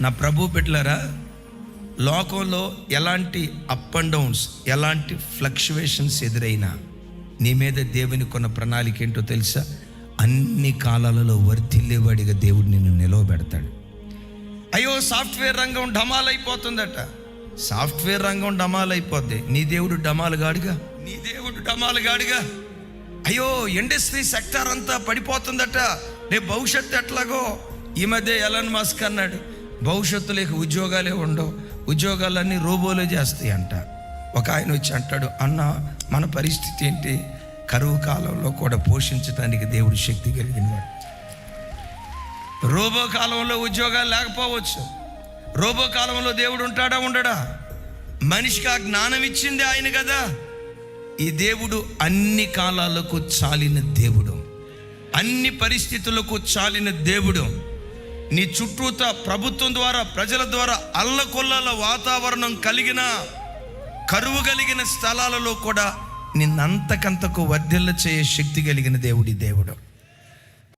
నా ప్రభు పెట్టలారా లోకంలో ఎలాంటి అప్ అండ్ డౌన్స్ ఎలాంటి ఫ్లక్చువేషన్స్ ఎదురైనా నీ మీద దేవుని కొన్న ప్రణాళిక ఏంటో తెలుసా? అన్ని కాలాలలో వర్తిల్లేవాడిగా దేవుడు నిన్ను నిలవబెడతాడు. అయ్యో సాఫ్ట్వేర్ రంగం డమాల్ అయిపోతుందట సాఫ్ట్వేర్ రంగం డమాల్ అయిపోద్ది నీ దేవుడు డమాలుగాడుగా నీ దేవుడు డమాలుగాడుగా అయ్యో ఇండస్ట్రీ సెక్టార్ అంతా పడిపోతుందట. రేపు భవిష్యత్తు ఎట్లాగో? ఈ మధ్య ఎలన్ మస్క్ అన్నాడు భవిష్యత్తు లేక ఉద్యోగాలే ఉండవు. ఉద్యోగాలన్నీ రోబోలే చేస్తాయి అంట. ఒక ఆయన వచ్చి అంటాడు అన్న మన పరిస్థితి ఏంటి? కరువు కాలంలో కూడా పోషించడానికి దేవుడు శక్తి కలిగినవాడు రోబో కాలంలో ఉద్యోగాలు లేకపోవచ్చు. రోబో కాలంలో దేవుడు ఉంటాడా ఉండడా? మనిషికి ఆ జ్ఞానం ఇచ్చింది ఆయన కదా. ఈ దేవుడు అన్ని కాలాలకు చాలిన దేవుడు. అన్ని పరిస్థితులకు చాలిన దేవుడు. నీ చుట్టూత ప్రభుత్వం ద్వారా ప్రజల ద్వారా అల్లకొల్లల వాతావరణం కలిగిన కరువు కలిగిన స్థలాలలో కూడా నిన్నంతకంతకు వర్ధిల్ల చేయ శక్తి కలిగిన దేవుడి దేవుడు.